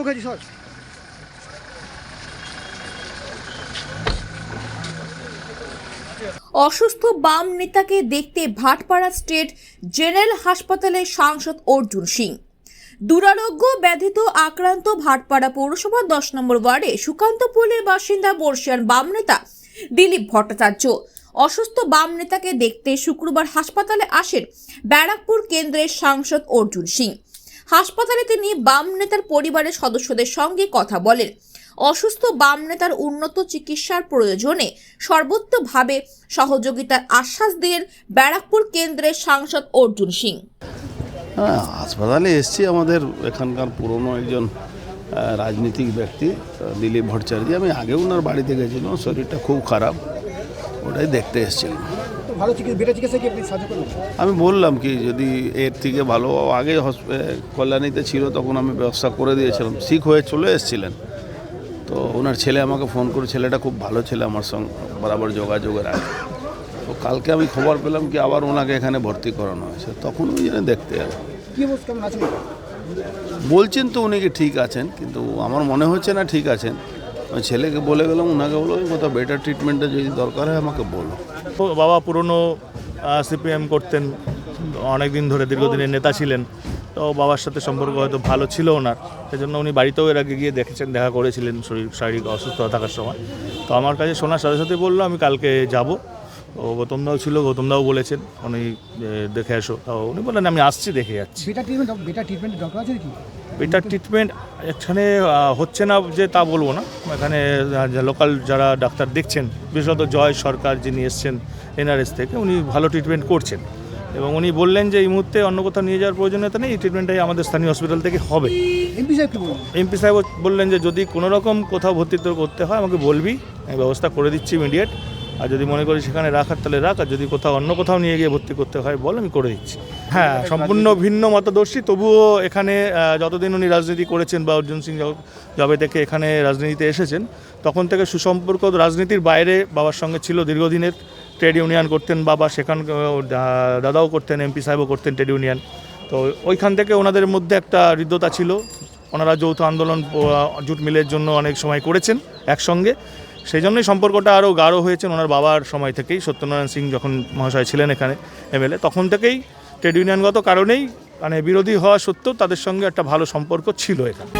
মুখার্জি সর অসুস্থ বাম নেতাকে দেখতে ভাটপাড়া স্টেট জেনারেল হাসপাতালে সাংসদ অর্জুন সিং। দুরারোগ্য ব্যাধিত আক্রান্ত ভাটপাড়া পৌরসভার দশ নম্বর ওয়ার্ডে সুকান্তপল্লীর বাসিন্দা বর্ষিয়ান বাম নেতা দিলীপ ভট্টাচার্য। অসুস্থ বাম নেতাকে দেখতে শুক্রবার হাসপাতালে আসেন ব্যারাকপুর কেন্দ্রের সাংসদ অর্জুন সিং। হাসপাতালে তিনি বাম নেতার পরিবারের সদস্যদের সঙ্গে কথা বলেন। অসুস্থ বাম নেতার উন্নত চিকিৎসার প্রয়োজনে সর্বোত্তভাবে সহযোগিতার আশ্বাস দিলেন ব্যারাকপুর কেন্দ্রের সাংসদ অর্জুন সিং। হ্যাঁ হাসপাতালে এসছি। আমাদের এখানকার পুরনো একজন রাজনীতিক ব্যক্তি দিলীপ ভট্টাচার্য। আমি আগেও ওনার বাড়িতে গেছিলাম। শরীরটা খুব খারাপ। ওটাই দেখতে এসেছিলাম। ভালো চিকিৎসা চিকিৎসা কি আপনি সাহায্য আমি বললাম কি যদি এর থেকে ভালো আগে কল্যাণীতে ছিল তখন আমি ব্যবস্থা করে দিয়েছিলাম। শিখ হয়ে চলে এসেছিলেন। তো ওনার ছেলে আমাকে ফোন করে ছেলেটা খুব ভালো ছেলে আমার সঙ্গে বরাবর যোগাযোগের আছে তো কালকে আমি খবর পেলাম কি আবার ওনাকে এখানে ভর্তি করানো হয়েছে। তখন ওই জন্য দেখতে এলাম। বলছেন তো উনি কি ঠিক আছেন কিন্তু আমার মনে হচ্ছে না ঠিক আছেন। ছেলেকে বলে গেলাম ওনাকে বলো কোথাও বেটার ট্রিটমেন্টের যদি দরকার হয় আমাকে বলো। তো বাবা পুরনো সিপিএম করতেন অনেক দিন ধরে দীর্ঘদিনের নেতা ছিলেন। তো বাবার সাথে সম্পর্ক হয়তো ভালো ছিল ওনার সেজন্য উনি বাড়িতেও এর আগে গিয়ে দেখেছেন দেখা করেছিলেন শরীর শারীরিক অসুস্থতা থাকার সময়। তো আমার কাছে শোনার সাথে সাথে বলল আমি কালকে যাব। ও গৌতমদাও ছিল গৌতমদাও বলেছেন উনি দেখে এসো। তো উনি বললেন আমি আসছি দেখে যাচ্ছি। বেটার ট্রিটমেন্ট বেটার ট্রিটমেন্টের দরকার আছে কি বেটার ট্রিটমেন্ট এখানে হচ্ছে না যে তা বলব না। এখানে লোকাল যারা ডাক্তার দেখছেন বিশেষত জয় সরকার যিনি এসছেন এনআরএস থেকে উনি ভালো ট্রিটমেন্ট করছেন। এবং উনি বললেন যে এই মুহূর্তে অন্য কোথাও নিয়ে যাওয়ার প্রয়োজনীয়তা নেই এই ট্রিটমেন্টটাই আমাদের স্থানীয় হসপিটাল থেকে হবে। এমপি সাহেব এমপি সাহেব বললেন যে যদি কোনো রকম কোথাও ভর্তি তো করতে হয় আমাকে বলবি আমি ব্যবস্থা করে দিচ্ছি ইমিডিয়েট আর যদি মনে করি সেখানে রাখার তাহলে রাখ আর যদি কোথাও অন্য কোথাও নিয়ে গিয়ে ভর্তি করতে হয় বল আমি করে দিচ্ছি। হ্যাঁ সম্পূর্ণ ভিন্ন মতদর্শী তবুও এখানে যতদিন উনি রাজনীতি করেছেন বা অর্জুন সিং যবে থেকে এখানে রাজনীতিতে এসেছেন তখন থেকে সুসম্পর্ক রাজনীতির বাইরে বাবার সঙ্গে ছিল দীর্ঘদিনের। ট্রেড ইউনিয়ন করতেন বাবা সেখান দাদাও করতেন এমপি সাহেবও করতেন ট্রেড ইউনিয়ন। তো ওইখান থেকে ওনাদের মধ্যে একটা হৃদ্যতা ছিল। ওনারা যৌথ আন্দোলন জুট মিলের জন্য অনেক সময় করেছেন একসঙ্গে। সেই জন্যই সম্পর্কটা আরও গাঢ় হয়েছে ওনার বাবার সময় থেকেই। সত্যনারায়ণ সিং যখন মহাশয় ছিলেন এখানে, এমএলএ, তখন থেকেই ট্রেড ইউনিয়নগত কারণেই মানে বিরোধী হওয়া সত্ত্বেও তাদের সঙ্গে একটা ভালো সম্পর্ক ছিল এখানে।